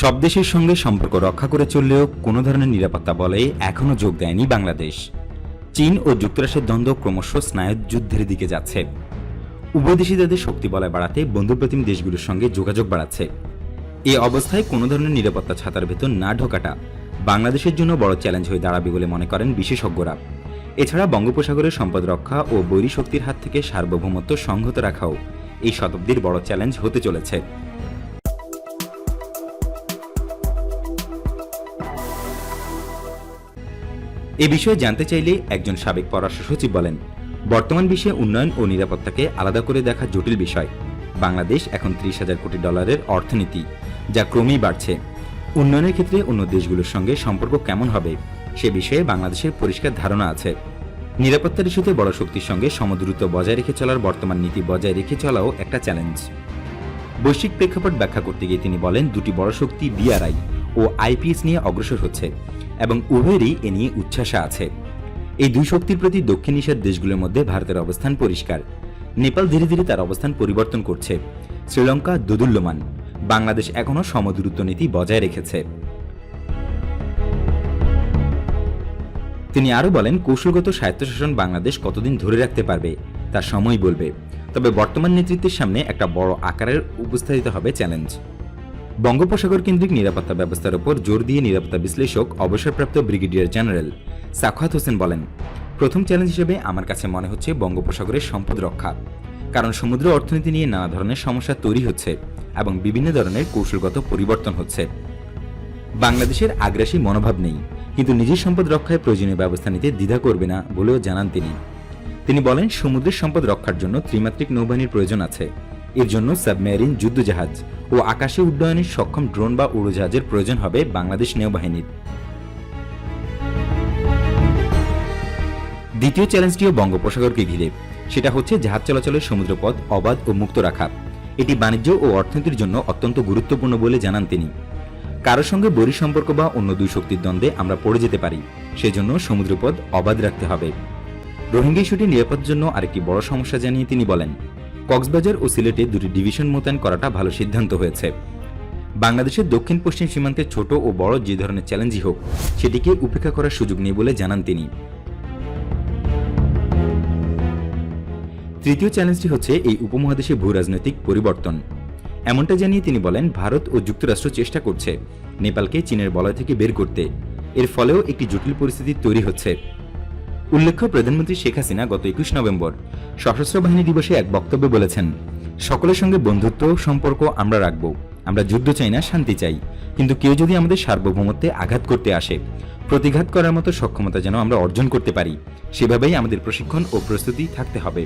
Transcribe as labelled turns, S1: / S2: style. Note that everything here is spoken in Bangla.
S1: সব দেশের সঙ্গে সম্পর্ক রক্ষা করে চললেও কোনো ধরনের নিরাপত্তা বলে এখনও যোগ দেয়নি বাংলাদেশ। চীন ও যুক্তরাষ্ট্রের দ্বন্দ্ব ক্রমশ স্নায়ুযুদ্ধের দিকে যাচ্ছে। উভয় দেশই শক্তি বলয় বাড়াতে বন্ধুপ্রতিম দেশগুলোর সঙ্গে যোগাযোগ বাড়াচ্ছে। এই অবস্থায় কোনো ধরনের নিরাপত্তা ছাতার ভেতর না ঢোকাটা বাংলাদেশের জন্য বড় চ্যালেঞ্জ হয়ে দাঁড়াবে বলে মনে করেন বিশেষজ্ঞরা। এছাড়া বঙ্গোপসাগরের সম্পদ রক্ষা ও বৈরী শক্তির হাত থেকে সার্বভৌমত্ব সংহত রাখাও এই শতাব্দীর বড় চ্যালেঞ্জ হতে চলেছে। এ বিষয়ে জানতে চাইলে একজন সাবেক পররাষ্ট্র সচিব বলেন, বর্তমান বিশ্বে উন্নয়ন ও নিরাপত্তাকে আলাদা করে দেখা জটিল বিষয়। বাংলাদেশ এখন ত্রিশ হাজার কোটি ডলারের অর্থনীতি, যা ক্রমেই বাড়ছে। উন্নয়নের ক্ষেত্রে অন্য দেশগুলোর সঙ্গে সম্পর্ক কেমন হবে, সে বিষয়ে বাংলাদেশের পরিষ্কার ধারণা আছে। নিরাপত্তার ইস্যুতে বড় শক্তির সঙ্গে সমদ্রুত বজায় রেখে চলার বর্তমান নীতি বজায় রেখে চলাও একটা চ্যালেঞ্জ। বৈশ্বিক প্রেক্ষাপট ব্যাখ্যা করতে গিয়ে তিনি বলেন, দুটি বড় শক্তি বিআরআই। ও আইপিএস নিয়ে অগ্রসর হচ্ছে এবং উভয়েরই এ নিয়ে উচ্ছ্বাসা আছে। এই দুই শক্তির প্রতি দক্ষিণ এশিয়ার দেশগুলোর মধ্যে ভারতের অবস্থান পরিষ্কার। নেপাল ধীরে ধীরে তার অবস্থান পরিবর্তন করছে। শ্রীলঙ্কা দোদুল্যমান। বাংলাদেশ এখনও সমদূরত্ব নীতি বজায় রেখেছে। তিনি আরও বলেন, কৌশলগত স্বায়ত্তশাসন বাংলাদেশ কতদিন ধরে রাখতে পারবে তার সময় বলবে। তবে বর্তমান নেতৃত্বের সামনে একটা বড় আকারের উপস্থাপিত হবে চ্যালেঞ্জ। বঙ্গোপসাগর কেন্দ্রিক নিরাপত্তা ব্যবস্থার উপর জোর দিয়ে নিরাপত্তা বিশ্লেষক, অবসরপ্রাপ্ত ব্রিগেডিয়ার জেনারেল সাখাত হোসেন বলেন, প্রথম চ্যালেঞ্জ হিসেবে আমার কাছে মনে হচ্ছে বঙ্গোপসাগরের সম্পদ রক্ষা, কারণ সমুদ্র অর্থনীতি নিয়ে নানা ধরনের সমস্যা তৈরি হচ্ছে এবং বিভিন্ন ধরনের কৌশলগত পরিবর্তন হচ্ছে। বাংলাদেশের আগ্রাসী মনোভাব নেই, কিন্তু নিজের সম্পদ রক্ষায় প্রয়োজনীয় ব্যবস্থা নিতে দ্বিধা করবে না বলেও জানান তিনি। তিনি বলেন, সমুদ্রের সম্পদ রক্ষার জন্য ত্রিমাত্রিক নৌবাহিনীর প্রয়োজন আছে এর জন্য সাবমেরিন, যুদ্ধজাহাজ ও আকাশে উড্ডয়নে সক্ষম ড্রোন বা উড়োজাহাজের প্রয়োজন হবে বাংলাদেশ নৌবাহিনীর দ্বিতীয় চ্যালেঞ্জটিও বঙ্গোপসাগরকে ঘিরে। সেটা হচ্ছে জাহাজ চলাচলের সমুদ্রপথ অবাধ ও মুক্ত রাখা। এটি বাণিজ্য ও অর্থনীতির জন্য অত্যন্ত গুরুত্বপূর্ণ বলে জানান তিনি। কারোর সঙ্গে বৈরী সম্পর্ক বা অন্য দুই শক্তির দ্বন্দ্বে আমরা পড়ে যেতে পারি। সেজন্য সমুদ্রপথ অবাধ রাখতে হবে। রোহিঙ্গা ইস্যুটি নিরাপত্তার জন্য আরেকটি বড় সমস্যা জানিয়ে তিনি বলেন কক্সবাজার ও সিলেটে দুটি ডিভিশন মোতায়েন করাটা ভালো সিদ্ধান্ত হয়েছে। বাংলাদেশের দক্ষিণ পশ্চিম সীমান্তে ছোট ও বড় যে ধরনের চ্যালেঞ্জই হোক, সেটিকে উপেক্ষা করার সুযোগ নেই বলে জানান তিনি। তৃতীয় চ্যালেঞ্জটি হচ্ছে এই উপমহাদেশে ভূ রাজনৈতিক পরিবর্তন। এমনটা জানিয়ে তিনি বলেন, ভারত ও যুক্তরাষ্ট্র চেষ্টা করছে নেপালকে চীনের বলয় থেকে বের করতে। এর ফলেও একটি জটিল পরিস্থিতি তৈরি হচ্ছে। উল্লেখ্য, প্রধানমন্ত্রী শেখ হাসিনা গত একুশ নভেম্বর সশস্ত্র বাহিনী দিবসে এক বক্তব্যে বলেছেন, সকলের সঙ্গে বন্ধুত্ব সম্পর্ক আমরা রাখব, আমরা যুদ্ধ চাই না, শান্তি চাই। কিন্তু কেউ যদি আমাদের সার্বভৌমত্বে আঘাত করতে আসে, প্রতিঘাত করার মতো সক্ষমতা যেন আমরা অর্জন করতে পারি, সেভাবেই আমাদের প্রশিক্ষণ ও প্রস্তুতি থাকতে হবে।